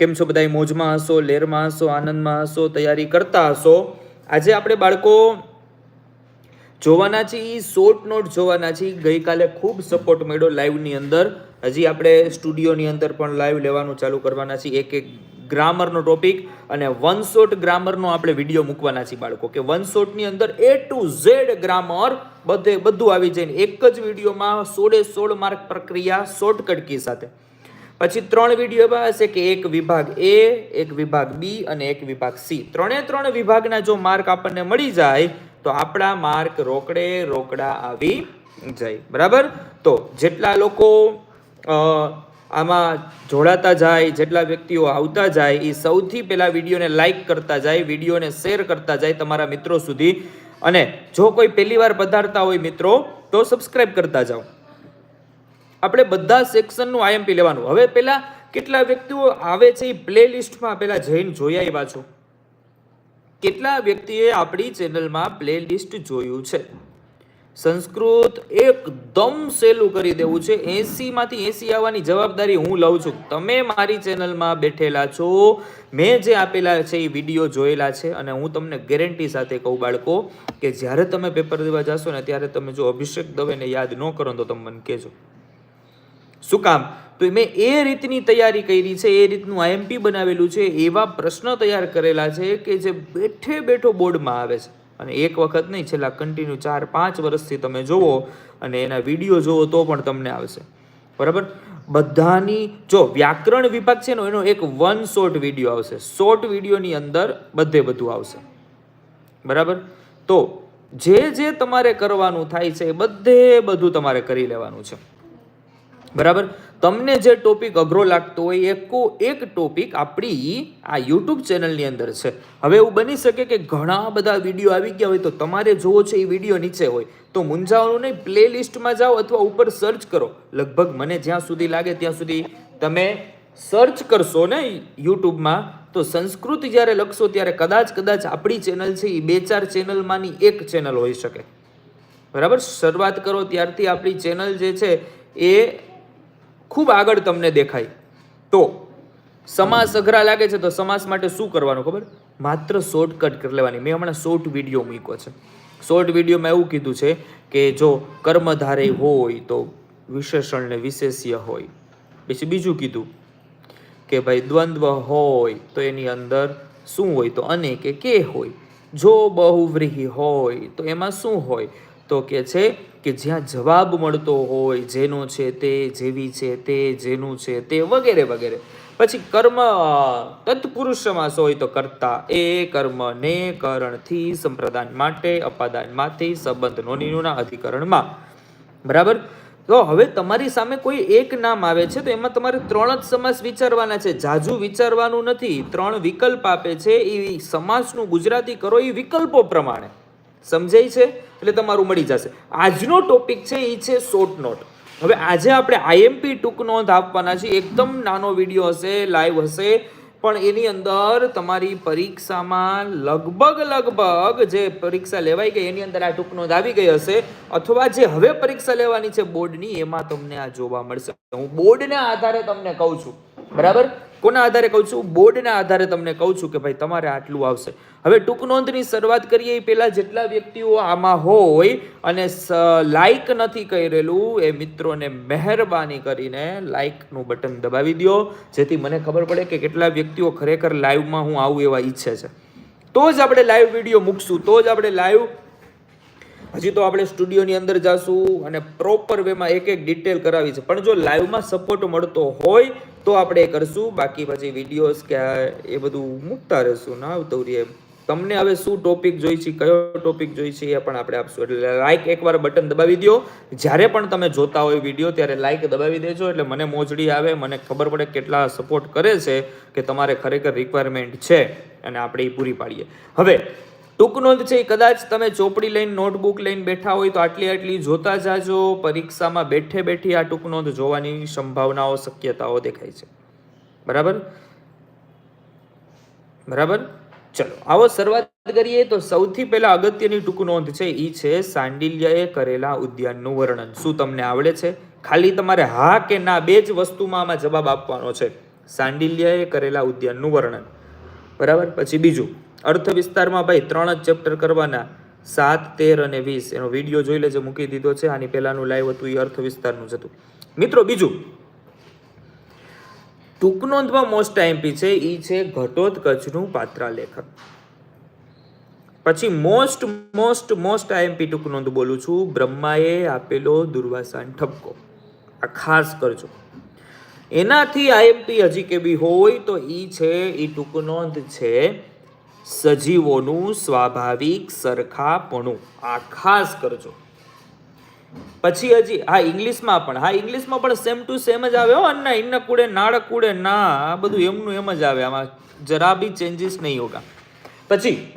કેમ છો બધા મોજમાં હશો, લેરમાં હશો, આનંદમાં હશો, તૈયારી કરતા હશો. આજે આપણે બાળકો જોવાના છીએ શોર્ટ નોટ જોવાના છીએ ગઈકાલે ખૂબ સપોર્ટ મળ્યો લાઈવની અંદર. હજી આપણે સ્ટુડિયોની અંદર પણ લાઈવ લેવાનું ચાલુ કરવાના છીએ. એક એક ગ્રામરનો ટોપિક અને વન શોટ ગ્રામરનો આપણે વીડિયો મૂકવાના છીએ બાળકો. કે વન શોટની અંદર એ ટુ ઝેડ ગ્રામર બધે બધું આવી જાય ને એક જ વિડીયોમાં સોળે સોળ માર્ક પ્રક્રિયા શોર્ટકટ કી સાથે. પછી ત્રણ વીડિયો એવા હશે કે એક વિભાગ એ એક વિભાગ બી અને એક વિભાગ સી ત્રણે ત્રણ વિભાગના જો માર્ક આપણને મળી જાય, તો આપણા માર્ક રોકડે રોકડા આવી જાય. બરાબર? તો જેટલા લોકો આમાં જોડાતા જાય, જેટલા વ્યક્તિઓ આવતા જાય એ સૌથી પહેલાં વિડીયોને લાઇક કરતા જાય, વિડીયોને શેર કરતા જાય તમારા મિત્રો સુધી. અને જો કોઈ પહેલી વાર પધારતા હોય મિત્રો, તો સબસ્ક્રાઈબ કરતા જાઓ. આપણે બધા સેક્શનનું આઈએમપી લેવાનું. હવે પહેલાં કેટલા વ્યક્તિઓ આવે છે એ પ્લે લિસ્ટમાં પહેલાં જઈને જોઈ આવ્યા છો? કેટલા વ્યક્તિએ આપણી ચેનલમાં પ્લે લિસ્ટ જોયું છે? સંસ્કૃત એકદમ સહેલું કરી દેવું છે. એસીમાંથી એસી આવવાની જવાબદારી હું લઉં છું. તમે મારી ચેનલમાં બેઠેલા છો. મેં જે આપેલા છે એ વીડિયો જોયેલા છે અને હું તમને ગેરંટી સાથે કહું બાળકો કે જ્યારે તમે પેપર દેવા જશો ને ત્યારે તમે જો અભિષેક દવેને યાદ ન કરો તો તમે મને કહેજો. શું કામ? તો મેં એ રીતની તૈયારી કરી છે, એ રીતનું આઈએમપી બનાવેલું છે, એવા પ્રશ્ન તૈયાર કરેલા છે કે જે બેઠે બેઠો બોર્ડમાં આવે છે. અને એક વખત નહીં, છેલ્લા કન્ટિન્યુ ચાર પાંચ વર્ષથી તમે જુઓ અને એના વીડિયો જુઓ તો પણ તમને આવશે. બરાબર? બધાની, જો વ્યાકરણ વિભાગ છે ને, એનો એક વન શોર્ટ વીડિયો આવશે. શોર્ટ વિડીયોની અંદર બધે બધું આવશે. બરાબર? તો જે જે તમારે કરવાનું થાય છે એ બધે બધું તમારે કરી લેવાનું છે. બરાબર? તમને જે ટોપિક અઘરો લાગતો હોય, એકો એક ટોપિક આપણી આ યુટ્યુબ ચેનલની અંદર છે. હવે એવું બની શકે કે ઘણા બધા વીડિયો આવી ગયા હોય તો તમારે જોવો છે એ વીડિયો નીચે હોય. તો મૂંઝાવાનું નહીં પ્લે લિસ્ટમાં જાઓ અથવા ઉપર સર્ચ કરો. લગભગ મને જ્યાં સુધી લાગે ત્યાં સુધી તમે સર્ચ કરશો ને યુટ્યુબમાં તો સંસ્કૃત જ્યારે લખશો ત્યારે કદાચ કદાચ આપણી ચેનલ છે એ બે ચાર ચેનલમાંની એક ચેનલ હોઈ શકે. બરાબર? શરૂઆત કરો ત્યારથી આપણી ચેનલ જે છે એ ખૂબ આગળ તમને દેખાય. તો સમાસ અઘરા લાગે છે તો સમાસ માટે શું કરવાનું ખબર? માત્ર શોર્ટકટ કરી લેવાની. મેં હમણાં શોર્ટ વીડિયો મૂક્યો છે. શોર્ટ વિડીયોમાં એવું કીધું છે કે જો કર્મધારે હોય તો વિશેષણ ને વિશેષ્ય હોય. પછી બીજું કીધું કે ભાઈ દ્વંદ્વ હોય તો એની અંદર શું હોય? તો અને કે કે હોય. જો બહુવ્રીહી હોય તો એમાં શું હોય? તો કે છે કે જ્યાં જવાબ મળતો હોય, જેનો છે તે, જેવી છે તે, જેનું છે તે, વગેરે વગેરે. પછી કર્મ, તત્પુરુષ સમાસ હોય તો કરતા. એ કર્મ ને કરણથી સંપ્રદાન માટે અપાદાનમાંથી સંબંધ નોનીનુના અધિકરણમાં. બરાબર? તો હવે તમારી સામે કોઈ એક નામ આવે છે, તો એમાં તમારે ત્રણ જ સમાસ વિચારવાના છે. જાજુ વિચારવાનું નથી. ત્રણ વિકલ્પ આપે છે. એ સમાસનું ગુજરાતી કરો એ વિકલ્પો પ્રમાણે. સમજાય છે? એટલે તમારું મળી જશે. આજનો ટોપિક છે એ છે શોર્ટ નોટ હવે આજે આપણે આઈએમપી ટૂંક નોંધ આપવાના છે એકદમ નાનો વીડિયો હશે લાઈવ હશે. પણ એની અંદર તમારી પરીક્ષામાં લગભગ લગભગ જે પરીક્ષા લેવાઈ ગઈ, એની અંદર આ ટૂંક નોંધ આવી ગઈ હશે. અથવા જે હવે પરીક્ષા લેવાની છે બોર્ડની, એમાં તમને આ જોવા મળશે. હું બોર્ડના આધારે તમને કહું છું. બરાબર? કોના આધારે કહું છું? બોર્ડના આધારે તમને કહું છું કે ભાઈ તમારે આટલું આવશે. હવે ટૂંક નોંધની શરૂઆત કરીએ એ પહેલાં જેટલા વ્યક્તિઓ આમાં હોય અને લાઇક નથી કરેલું એ મિત્રોને મહેરબાની કરીને લાઇકનું બટન દબાવી દો જેથી મને ખબર પડે કે કેટલા વ્યક્તિઓ ખરેખર લાઈવમાં હું આવું એવા ઈચ્છે છે. તો જ આપણે લાઈવ વીડિયો મૂકશું. તો જ આપણે લાઈવ હજી તો આપણે સ્ટુડિયોની અંદર જાશું અને પ્રોપર વેમાં એક એક ડિટેલ કરાવી છે. પણ જો લાઈવમાં સપોર્ટ મળતો હોય તો આપણે કરશું. બાકી પછી વિડીયોઝ કે એ બધું મૂકતા રહેશું. ના આવતું રહીએ તમને હવે શું ટોપિક જોઈ છે, કયો ટોપિક જોઈ છે એ પણ આપણે આપશું. એટલે લાઇક એકવાર બટન દબાવી દો જ્યારે પણ તમે જોતા હોય વીડિયો ત્યારે લાઇક દબાવી દેજો. એટલે મને મોજડી આવે, મને ખબર પડે કેટલા સપોર્ટ કરે છે કે તમારે ખરેખર રિક્વાયરમેન્ટ છે. અને આપણે એ પૂરી પાડીએ. હવે ટૂંક નોંધ છે એ કદાચ તમે ચોપડી લઈને, નોટબુક લઈને બેઠા હોય તો આટલી આટલી જોતા જાજો. પરીક્ષામાં બેઠે બેઠી આ ટૂંક નોંધ જોવાની સંભાવનાઓ, શક્યતાઓ દેખાય છે. બરાબર? બરાબર? ચલો, આવો શરૂઆત કરીએ તો સૌથી પહેલા અગત્યની ટૂંક નોંધ છે એ છે સાંડિલ્યએ કરેલા ઉદ્યાનનું વર્ણન. શું તમને આવડે છે? ખાલી તમારે હા કે ના બે જ વસ્તુમાં આમાં જવાબ આપવાનો છે. સાંડિલ્યએ કરેલા ઉદ્યાનનું વર્ણન. બરાબર? પછી બીજું અર્થ વિસ્તારમાં ભાઈ ત્રણ જ ચેપ્ટર કરવાના. સાત, તેર અને વીસ. એનો વીડિયો જોઈ લેજે, મૂકી દીધો છે. આની પહેલાનું લાઈવ હતું એ અર્થ વિસ્તારનું જ હતું. મિત્રો, બીજું. ટૂંકનોંધમાં મોસ્ટ આઈએમપી છે એ છે ઘટોત્કચનું પાત્રા લેખક પછી મોસ્ટ મોસ્ટ મોસ્ટ આઈએમપી ટૂંકનોંધ બોલું છું. બ્રહ્માએ આપેલો દુર્વાસાન ઠપકો. આ ખાસ કરજો. એનાથી આઈએમપી હજી કે બી હોય તો ઈ છે, ઈ ટૂંકનોંધ છે. સજીવોનું સ્વાભાવિક સરખાપણું. આ ખાસ કરજો. પછી હજી, હા, ઇંગ્લિશમાં પણ, હા, ઇંગ્લિશમાં પણ સેમ ટુ સેમ જ આવે, હો, અન્ના કુડે, નાળ કુડે, ના, આ બધું એમનું એમ જ આવે, આમાં જરા બી ચેન્જીસ નહીં હોગા. પછી,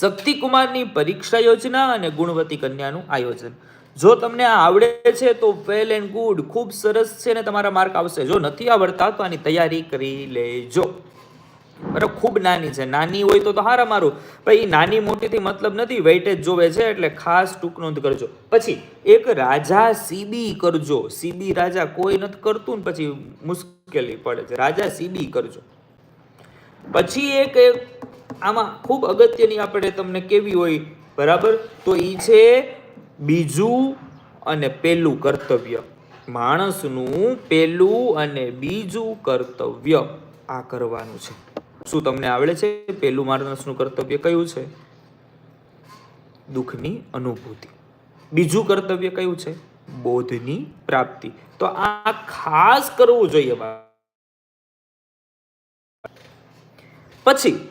શક્તિકુમારની પરીક્ષા યોજના અને ગુણવતી કન્યાનું આયોજન. જો તમને આવડે છે, તો વેલ એન્ડ ગુડ ખૂબ સરસ છે ને તમારા માર્ક આવશે. જો નથી આવડતા, તો આની તૈયારી કરી લેજો. બરાબર ખૂબ નાની છે. નાની હોય તો તો હારા ભાઈ નાની મોટીથી મતલબ નથી વેઇટેજ જોવે છે એટલે ખાસ ટૂંક નોંધ કરજો. પછી એક રાજા સીબી કરજો. સીબી રાજા કોઈ નથી કરતું ને પછી મુશ્કેલી પડે છે. રાજા સીબી કરજો. પછી એક આમાં ખૂબ અગત્યની આપણે તમને કેવી હોય, બરાબર? તો એ છે બીજું અને પેલું કર્તવ્ય. માણસનું પેલું અને બીજું કર્તવ્ય આ કરવાનું છે. શું તમને આવડે છે? પેલું માણસનું કર્તવ્ય કયું છે? દુઃખની અનુભૂતિ. બીજું કર્તવ્ય કયું છે? બોધની પ્રાપ્તિ. તો આ ખાસ કરવું જોઈએ પછી,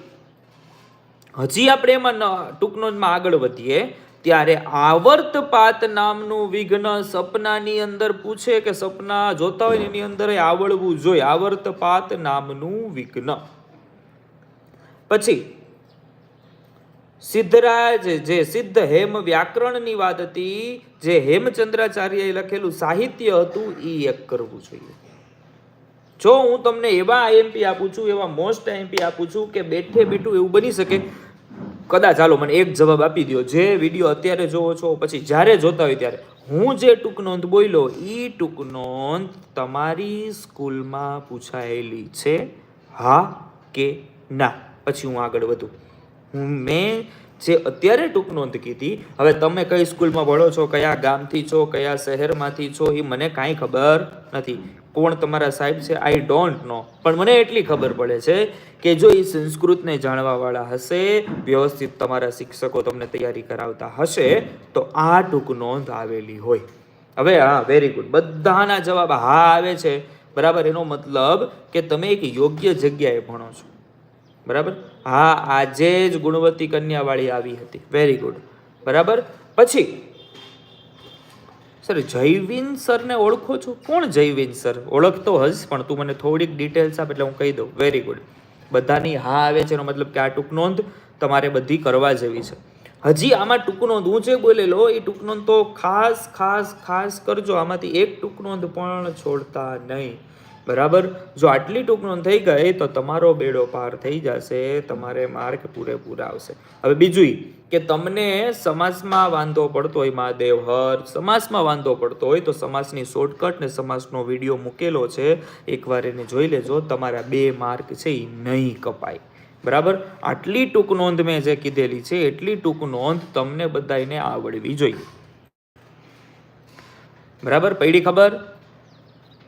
હજી આપણે એમાં ટૂંકનો આગળ વધીએ, ત્યારે આવર્તપાત નામનું વિઘ્ન સપનાની અંદર પૂછે કે સપના જોતા હોય એની અંદર આવડવું જોઈએ. આવર્તપાત નામનું વિઘ્ન. પછી સિદ્ધરાજ જે સિદ્ધ હેમ વ્યાકરણની વાત હતી, જે હેમચંદ્રાચાર્યએ લખેલું સાહિત્ય હતું એ એક કરવું જોઈએ. જો હું તમને એવા આઈએમપી આપું છું, એવા મોસ્ટ આઈએમપી આપું છું કે બેઠે બેઠું એવું બની શકે, કદાચ ચાલો મને એક જવાબ આપી દો જે વીડિયો અત્યારે જોવો છો, પછી જ્યારે જોતા હોય ત્યારે. હું જે ટૂંક નોંધ બોલ્યો એ ટૂંક નોંધ તમારી સ્કૂલમાં પૂછાયેલી છે, હા કે ના? પછી હું આગળ વધું. હું મેં જે અત્યારે ટૂંક નોંધ કીધી, હવે તમે કઈ સ્કૂલમાં ભણો છો, કયા ગામથી છો, કયા શહેરમાંથી છો, એ મને કાંઈ ખબર નથી. કોણ તમારા સાહેબ છે? આઈ ડોન્ટ નો પણ મને એટલી ખબર પડે છે કે જો એ સંસ્કૃતને જાણવાવાળા હશે, વ્યવસ્થિત તમારા શિક્ષકો તમને તૈયારી કરાવતા હશે, તો આ ટૂંક નોંધ આવેલી હોય. હવે હા વેરી ગુડ બધાના જવાબ હા આવે છે. બરાબર? એનો મતલબ કે તમે એક યોગ્ય જગ્યાએ ભણો છો. બરાબર? હા, આજે જ ગુણવતી કન્યાવાળી આવી હતી. વેરી ગુડ બરાબર? પછી, સર, જયવીન સરને ઓળખો છો? કોણ જયવીન સર? ઓળખતો હશ, પણ તું મને થોડીક ડિટેલ્સ આપ એટલે હું કહી દઉં. વેરી ગુડ બધાની હા આવે છે, એનો મતલબ કે આ ટૂંક નોંધ તમારે બધી કરવા જેવી છે. હજી આમાં ટૂંક નોંધ હું જે બોલેલો એ ટૂંક નોંધ તો ખાસ ખાસ ખાસ કરજો. આમાંથી એક ટૂંક નોંધ પણ છોડતા નહીં. બરાબર? જો આટલી ટૂંક નોંધ થઈ ગઈ, તો તમારો બેડો પાર થઈ જશે, તમારે માર્ક પૂરેપૂરા આવશે. હવે બીજું કે તમને સમાસમાં વાંધો પડતો હોય, મહાદેવ હર સમાસમાં વાંધો પડતો હોય, તો સમાસની શોર્ટકટ ને સમાસનો વીડિયો મૂકેલો છે. એકવાર એને જોઈ લેજો, તમારા બે માર્ક છે એ નહીં કપાય. બરાબર? આટલી ટૂંક નોંધ મેં જે કીધેલી છે, એટલી ટૂંક નોંધ તમને બધાને આવડવી જોઈએ. બરાબર? પૈડી ખબર?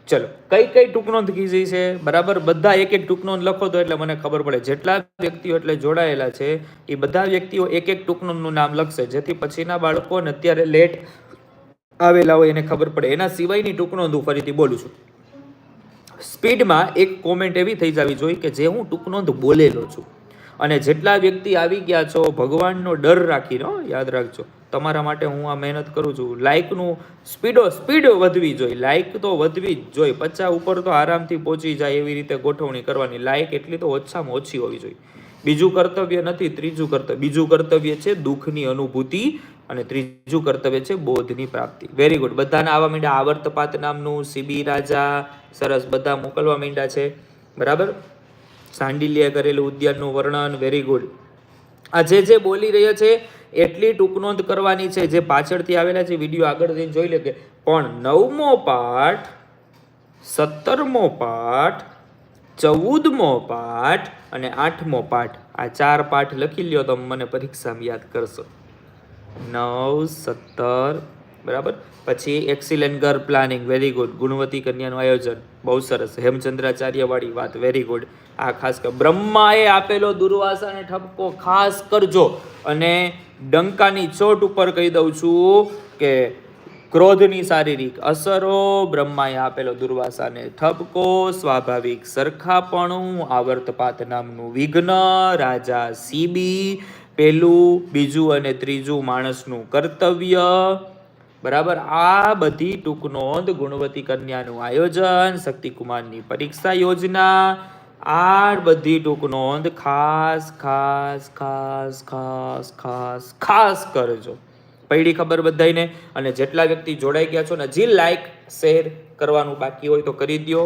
ચલો, કઈ કઈ ટૂંકનોંધ કીધી છે? બરાબર? બધા એક એક ટૂંકનોંધ લખો તો એટલે મને ખબર પડે. જેટલા વ્યક્તિઓ એટલે જોડાયેલા છે, એ બધા વ્યક્તિઓ એક એક ટૂંકનોંધનું નામ લખશે. જેથી પછીના બાળકોને અત્યારે લેટ આવેલા હોય એને ખબર પડે. એના સિવાયની ટૂંકનોંધ હું ફરીથી બોલું છું. સ્પીડમાં એક કોમેન્ટ એવી થઈ જવી જોઈએ કે જે હું ટૂંકનોંધ બોલેલો છું. અને જેટલા વ્યક્તિ આવી ગયા છો, ભગવાનનો ડર રાખીને યાદ રાખજો. તમારા માટે હું આ મહેનત કરું છું. લાઇકનું સ્પીડો, સ્પીડ વધવી જોઈએ. લાઇક તો વધવી જ જોઈએ. પચાસ ઉપર તો આરામથી પહોંચી જાય એવી રીતે ગોઠવણી કરવાની. લાઇક એટલી તો ઓછામાં ઓછી હોવી જોઈએ. બીજું કર્તવ્ય નથી, ત્રીજું કર્તવ્ય. બીજું કર્તવ્ય છે દુઃખની અનુભૂતિ અને ત્રીજું કર્તવ્ય છે બોધની પ્રાપ્તિ. વેરી ગુડ બધાના આવા માંડ્યા આવર્તપાત નામનું સીબી રાજા સરસ બધા મોકલવા માંડ્યા છે. બરાબર? સાંડિલ્યે કરેલું ઉદ્યાનનું વર્ણન વેરી ગુડ આ જે જે બોલી રહ્યા છે, એટલી ટૂંકનોંધ કરવાની છે. જે પાછળથી આવેલા છે, વીડિયો આગળ જઈને જોઈ લે કે, પણ નવમો પાઠ, સત્તરમો પાઠ, ચૌદમો પાઠ અને આઠમો પાઠ, આ ચાર પાઠ લખી લ્યો તો મને પરીક્ષામાં યાદ કરશો. નવ, સત્તર બરાબર? પછી એક્સિલન્ટ ઘર પ્લાનિંગ વેરી ગુડ ગુણવતી કન્યાનું આયોજન, બહુ સરસ. હેમચંદ્રાચાર્યવાળી વાત વેરી ગુડ આ ખાસ કર બ્રહ્માએ આપેલો દુર્વાસાને ઠપકો ખાસ કરજો. અને ડંકાની ચોટ ઉપર કહી દઉં છું કે ક્રોધની શારીરિક અસરો, બ્રહ્માએ આપેલો દુર્વાસાને ઠપકો, સ્વાભાવિક સરખાપણું, આવર્તપાત નામનું વિઘ્ન, રાજા સીબી, પેલું, બીજું અને ત્રીજું માણસનું કર્તવ્ય. બરાબર? આ બધી ટૂંક નોંધ ગુણવતી કન્યાનું આયોજન, શક્તિકુમારની પરીક્ષા યોજના, આ બધી ટૂંક નોંધ ખાસ ખાસ ખાસ ખાસ ખાસ ખાસ કરજો. પૈડી ખબર બધાઈને અને જેટલા વ્યક્તિ જોડાઈ ગયા છો ને હજી લાઈક શેર કરવાનું બાકી હોય તો કરી દો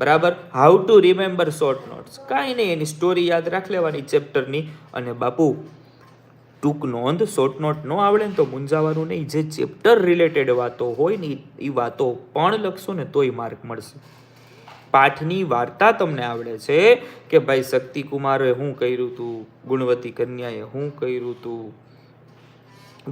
બરાબર? How to remember short notes કાંઈ નહીં, એની સ્ટોરી યાદ રાખ લેવાની ચેપ્ટરની અને બાપુ ટૂંક નોંધ શોર્ટ નોટ ન આવડે ને તો મૂંઝાવાનું નહીં. જે ચેપ્ટર રિલેટેડ વાતો હોય ને એ વાતો પણ લખશો ને તોય માર્ક મળશે. પાઠની વાર્તા તમને આવડે છે કે ભાઈ શક્તિકુમારે શું કર્યું હતું ગુણવતી કન્યાએ શું કર્યું હતું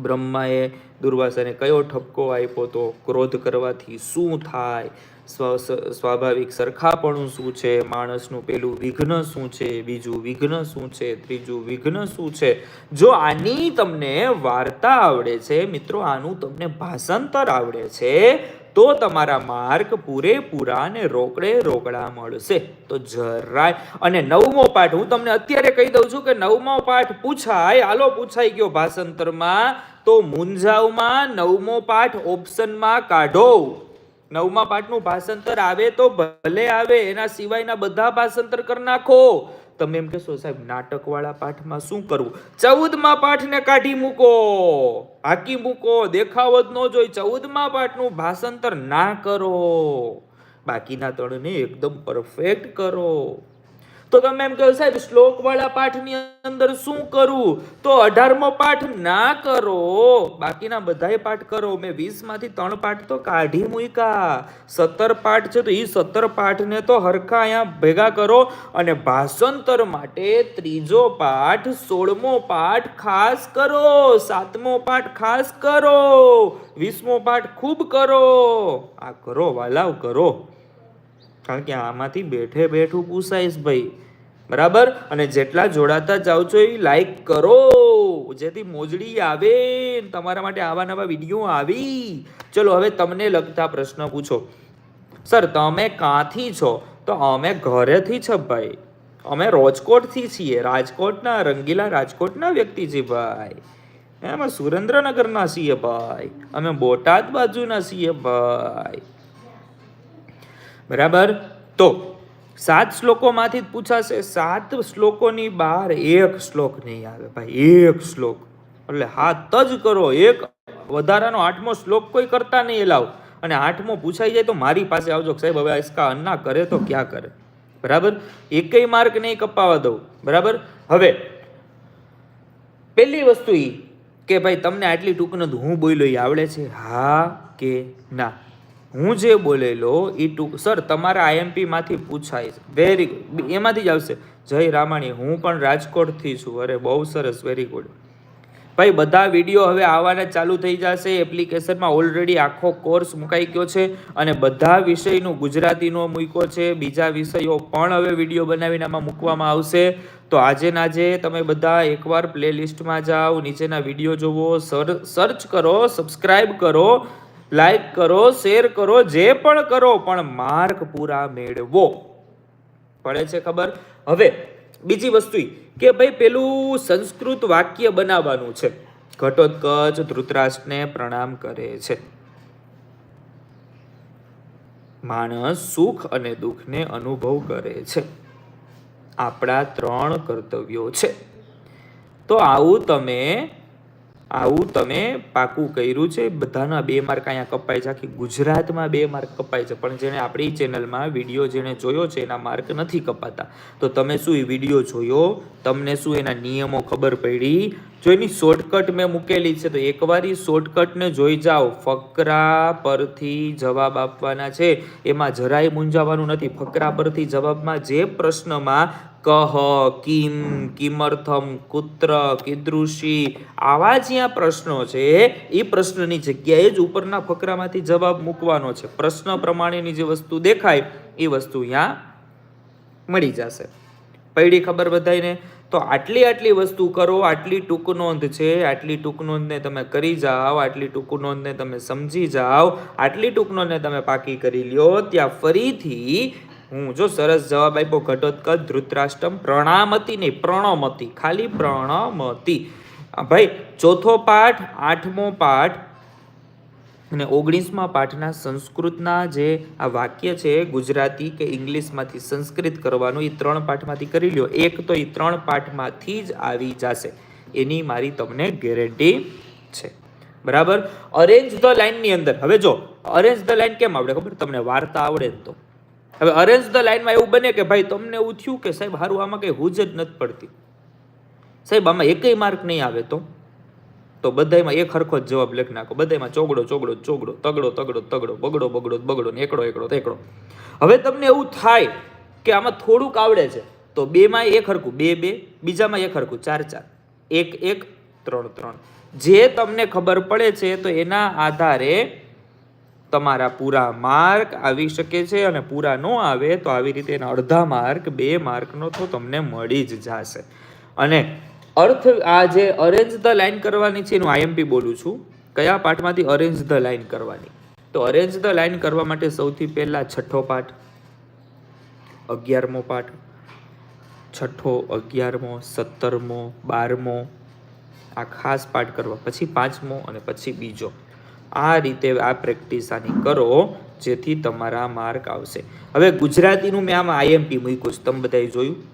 બ્રહ્માએ દુર્વાસાને કયો ઠપકો આપ્યો તો? ક્રોધ કરવાથી શું થાય? સ્વાભાવિક સરખાપણું શું છે? માણસનું પેલું વિઘ્ન શું છે? બીજું વિઘ્ન શું છે? ત્રીજું વિઘ્ન શું છે? જો આની તમને વાર્તા આવડે છે, મિત્રો, આનું તમને ભાષાંતર આવડે છે, તો તમારા માર્ક પૂરેપૂરા ને રોકડે રોકડા મળશે. તો જરાય. અને નવમો પાઠ, હું તમને અત્યારે કહી દઉં છું કે નવમો પાઠ પૂછાય. હાલો, પૂછાઈ ગયો ભાષાંતરમાં. તો મુંજાવમાં નવમો પાઠ ઓપ્શનમાં કાઢો. નવમા પાઠનું ભાષાંતર આવે તો ભલે આવે, એના સિવાયના બધા ભાષાંતર કરી નાખો. તમે એમ કહેશો, સાહેબ, નાટકવાળા પાઠમાં શું કરવું? ચૌદમા પાઠને કાઢી મૂકો, હાકી મૂકો, દેખાવ જ ન જોઈ, ચૌદમા પાઠનું ભાષાંતર ના કરો. બાકીના ત્રણને એકદમ પરફેક્ટ કરો. તો તમે એમ કહ્યું સાહેબ શ્લોક વાળા પાઠની અંદર શું કરવું તો અઢારમો પાઠ ના કરો. બાકીના બધાય પાઠ કરો. મેં વીસમાંથી ત્રણ પાઠ તો કાઢી મૂક્યા. સત્તર પાઠ છે તો એ સત્તર પાઠને તો હરખા અહીંયા ભેગા કરો. અને ભાષાંતર માટે ત્રીજો પાઠ, સોળમો પાઠ ખાસ કરો. સાતમો પાઠ ખાસ કરો. વીસમો પાઠ ખૂબ કરો. આ કરો, વાલાવ કરો. કારણ કે આમાંથી બેઠે બેઠું પૂછાઈશ ભાઈ. બરાબર? અને જેટલા જોડાતા જાઓ છો એ લાઈક કરો. જેથી મોજડી આવે તમારા માટે આવા નવા વીડિયો આવી. ચલો, હવે તમને લગતા પ્રશ્ન પૂછો. સર, તમે કાંથી છો? તો અમે ઘરેથી છે ભાઈ. અમે રાજકોટથી છીએ. રાજકોટના, રંગીલા રાજકોટના વ્યક્તિ છે ભાઈ. અમે સુરેન્દ્રનગરના છીએ ભાઈ. અમે બોટાદ બાજુના છીએ ભાઈ. બરાબર? તો સાત શ્લોકોમાંથી જ પૂછાશે. સાત શ્લોકોની બહાર એક શ્લોક નહીં આવે ભાઈ, એક શ્લોક. એટલે હાથ જ કરો, એક. વધારાનો આઠમો શ્લોક કોઈ કરતા નહીં એલાવ. અને આઠમો પૂછાઈ જાય તો મારી પાસે આવજો સાહેબ, હવે આસકા અન્ના કરે તો ક્યાં કરે? બરાબર? એકય માર્ક નહીં કપાવા દઉં. બરાબર? હવે, પહેલી વસ્તુ એ કે ભાઈ, તમને આટલી ટૂંકનો હું બોલ્યો એ આવડે છે? હા કે ના? હું જે બોલેલો એ ટૂંક, સર, તમારા આઈએમપીમાંથી પૂછાય વેરી ગુડ એમાંથી જ આવશે. જય રામાણી, હું પણ રાજકોટથી છું. અરે, બહુ સરસ વેરી ગુડ ભાઈ, બધા વીડિયો હવે આવવાના ચાલુ થઈ જશે. એપ્લિકેશનમાં ઓલરેડી આખો કોર્સ મુકાઈ ગયો છે અને બધા વિષયનું ગુજરાતીનો મૂક્યો છે. બીજા વિષયો પણ હવે વીડિયો બનાવીને આમાં મૂકવામાં આવશે. તો આજે નાજે તમે બધા એકવાર પ્લેલિસ્ટમાં જાઓ, નીચેના વીડિયો જોવો, સર સર્ચ કરો સબસ્ક્રાઇબ કરો. લાઈક કરો શેર કરો, જે પણ કરો, પણ માર્ક પૂરા મેળવો. પડે છે ખબર? હવે, બીજી વસ્તુ કે ભાઈ, પેલું સંસ્કૃત વાક્ય બનાવવાનું છે. ઘટોત્કચ ધૃતરાષ્ટ્રને પ્રણામ કરે છે. માણસ સુખ અને દુઃખને અનુભવ કરે છે. આપણા ત્રણ કર્તવ્યો છે. તો આવું તમે આવું તમે પાકું કર્યું છે. બધાના બે માર્ક અહીંયા કપાય છે. આખી ગુજરાતમાં બે માર્ક કપાય છે. પણ જેણે આપણી ચેનલમાં વીડિયો જેણે જોયો છે, એના માર્ક નથી કપાતા. તો તમે શું એ વીડિયો જોયો? તમને શું એના નિયમો ખબર પડી? જો એની શોર્ટકટ મેં મૂકેલી છે, તો એકવાર શોર્ટકટને જોઈ જાઓ, ફકરા પરથી જવાબ આપવાના છે. એમાં જરાય મૂંઝાવાનું નથી. ફકરા પરથી જવાબમાં જે પ્રશ્નમાં કહ, કિમ, કિમર્થમ, કુત્ર કિદૃશી આવા જ્યાં પ્રશ્નો છે, એ પ્રશ્નની જગ્યાએ જ ઉપરના ફકરામાંથી જવાબ મૂકવાનો છે. પ્રશ્ન પ્રમાણેની જે વસ્તુ દેખાય, એ વસ્તુ અહીંયા મળી જશે. પૈડી ખબર બધાયને? તો આટલી આટલી વસ્તુ કરો, આટલી ટૂંક નોંધ છે, આટલી ટૂંક નોંધને તમે કરી જાઓ, આટલી ટૂંક નોંધને તમે સમજી જાઓ, આટલી ટૂંક નોંધને તમે પાકી કરી લ્યો, ત્યાં ફરીથી હું જો સરસ જવાબ આપ્યો, ઘટોત્કચ ધૃતરાષ્ટ્રમ પ્રણામતી નહીં, પ્રણમતી, ખાલી પ્રણમતી. ભાઈ, ચોથો પાઠ, આઠમો પાઠ અને ઓગણીસમાં પાઠના સંસ્કૃતના જે આ વાક્ય છે, ગુજરાતી કે ઇંગ્લિશમાંથી સંસ્કૃત કરવાનું, એ ત્રણ પાઠમાંથી કરી લ્યો. એક તો એ ત્રણ પાઠમાંથી જ આવી જશે. એની મારી તમને ગેરંટી છે. બરાબર? અરેન્જ ધ લાઇનની અંદર. હવે જો અરેન્જ ધ લાઇન કેમ આવડે? ખબર? તમને વાર્તા આવડે તો. હવે અરેન્જ ધ લાઇનમાં એવું બને કે ભાઈ તમને એવું થયું કે સાહેબ, હારું, આમાં કંઈ હુજ જ નથી પડતી. સાહેબ, આમાં એકેય માર્ક નહીં આવે તો? તો બધાયમાં એક હરખો જ જવાબ લખી નાખો. બધાયમાં ચોગડો ચોગડો ચોગડો, તગડો તગડો તગડો, બગડો બગડો બગડો ને એકડો એકડો એકડો હવે તમને એવું થાય કે આમાં થોડુંક આવડે છે, તો બેમાં એક હરખું, બે બે, બીજામાં એક હરખું, ચાર ચાર. એક એક, ત્રણ ત્રણ. જે તમને ખબર પડે છે, તો એના આધારે તમારા પૂરા માર્ક આવી શકે છે અને પૂરા ન આવે, તો આવી રીતે એના અડધા માર્ક બે માર્કનો તો તમને મળી જ જશે. અને અર્થ આ જે અરેન્જ ધ લાઈન કરવાની છે, એનું આઈએમપી બોલું છું. કયા પાઠમાંથી અરેન્જ ધ લાઈન કરવાની? તો અરેન્જ ધ લાઈન કરવા માટે સૌથી પહેલા છઠ્ઠો પાઠ, અગિયારમો પાઠ, છઠ્ઠો, અગિયારમો, સત્તરમો, બારમો, આ ખાસ પાઠ કરવા. પછી પાંચમો અને પછી બીજો. આ રીતે આ પ્રેક્ટિસ આની કરો, જેથી તમારા માર્ક આવશે. હવે ગુજરાતીનું મેં આમાં આઈએમપી મૂક્યું છે તમે બધાએ જોયું.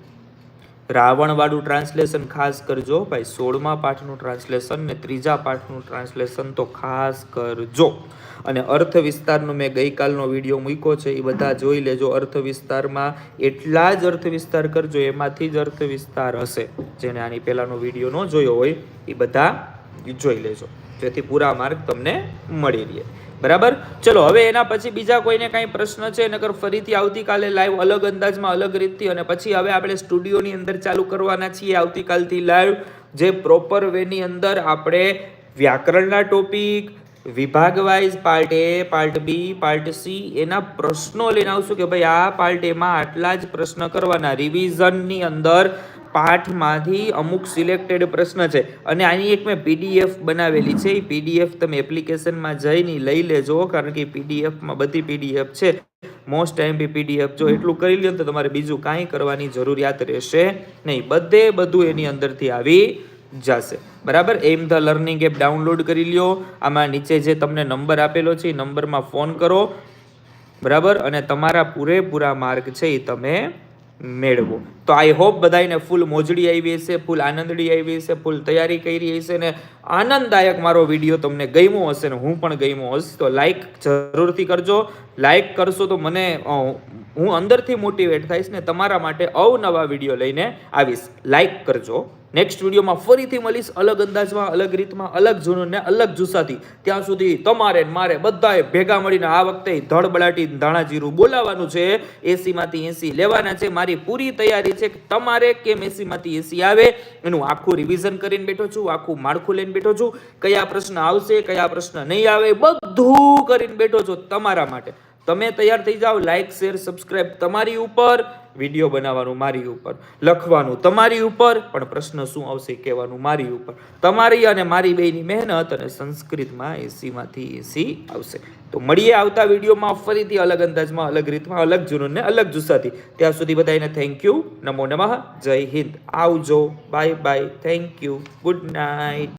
રાવણવાળું ટ્રાન્સલેશન ખાસ કરજો ભાઈ, સોળમા પાઠનું ટ્રાન્સલેશન ને ત્રીજા પાઠનું ટ્રાન્સલેશન તો ખાસ કરજો. અને અર્થ વિસ્તારનો મેં ગઈકાલનો વીડિયો મૂક્યો છે, એ બધા જોઈ લેજો. અર્થ વિસ્તારમાં એટલા જ અર્થ વિસ્તાર કરજો, એમાંથી જ અર્થ વિસ્તાર હશે. જેને આની પહેલાંનો વીડિયો ન જોયો હોય, એ બધા જોઈ લેજો. જેથી પૂરા માર્ક તમને મળી રહે. બરાબર? ચલો, હવે એના પછી બીજા કોઈને કાંઈ પ્રશ્ન છે, નકર ફરીથી આવતીકાલે લાઈવ અલગ અંદાજમાં અલગ રીતથી અને પછી હવે આપણે સ્ટુડિયોની અંદર ચાલુ કરવાના છીએ આવતીકાલથી લાઈવ જે પ્રોપર વેની અંદર આપણે વ્યાકરણના ટોપિક વિભાગ wise part A part B part C એના પ્રશ્નો લઈને આવશું કે ભાઈ આ પાર્ટ એમાં આટલા જ પ્રશ્ન કરવાના. રિવિઝનની અંદર પાઠમાંથી અમુક સિલેક્ટેડ પ્રશ્ન છે. અને આની એક મેં પીડીએફ બનાવેલી છે. એ પીડીએફ તમે એપ્લિકેશનમાં જઈને લઈ લેજો, કારણ કે પીડીએફમાં બધી પીડીએફ છે. મોસ્ટ ટાઈમ બી પીડીએફ જો એટલું કરી લ્યો તો તમારે બીજું કાંઈ કરવાની જરૂરિયાત રહેશે નહીં. બધે બધું એની અંદરથી આવી જશે. બરાબર? એમ ધ લર્નિંગ એપ ડાઉનલોડ કરી લ્યો. આમાં નીચે જે તમને નંબર આપેલો છે, એ નંબરમાં ફોન કરો. બરાબર? અને તમારા પૂરેપૂરા માર્ક છે એ તમે મેળવો. તો આઈ હોપ બધાને ફૂલ મોજડી આવી હશે, ફૂલ આનંદડી આવી હશે, ફૂલ તૈયારી કરી હશે ને આનંદદાયક મારો વીડિયો તમને ગમ્યો હશે ને હું પણ ગમ્યો હશે. તો લાઈક જરૂરથી કરજો. લાઈક કરશો તો મને હું અંદરથી મોટિવેટ થઈશ ને તમારા માટે અવનવા વીડિયો લઈને આવીશ. લાઈક કરજો. નેક્સ્ટ વિડીયોમાં ફરીથી મળીશ અલગ અંદાજમાં, અલગ રીતમાં, અલગ જૂનને અલગ જુસ્સાથી. ત્યાં સુધી તમારે મારે બધાએ ભેગા મળીને આ વખતે ધડબડાટી ધાણા જીરું બોલાવાનું છે. એસીમાંથી એસી લેવાના છે. મારી પૂરી તૈયારી છે કે તમારે કેમ એસીમાંથી એસી આવે? એનું આખું રિવિઝન કરીને બેઠો છું, આખું માળખું લઈને બેઠો છું. કયા પ્રશ્ન આવશે, કયા પ્રશ્ન નહીં આવે, બધું કરીને બેઠો છું તમારા માટે. તમે તૈયાર થઈ જાઓ લાઈક શેર સબસ્ક્રાઇબ તમારી ઉપર વીડિયો બનાવવાનું મારી ઉપર, લખવાનું તમારી ઉપર, પણ પ્રશ્ન શું આવશે કહેવાનું મારી ઉપર. તમારી અને મારી બેની મહેનત અને સંસ્કૃતમાં એસીમાંથી એસી આવશે. તો મળીએ આવતા વિડીયોમાં ફરીથી અલગ અંદાજમાં, અલગ રીતમાં, અલગ જુનૂનને અલગ જુસ્સાથી. ત્યાં સુધી બધાને થેન્ક યુ નમો નમઃ. જય હિન્દ. આવજો. Bye bye thank you good night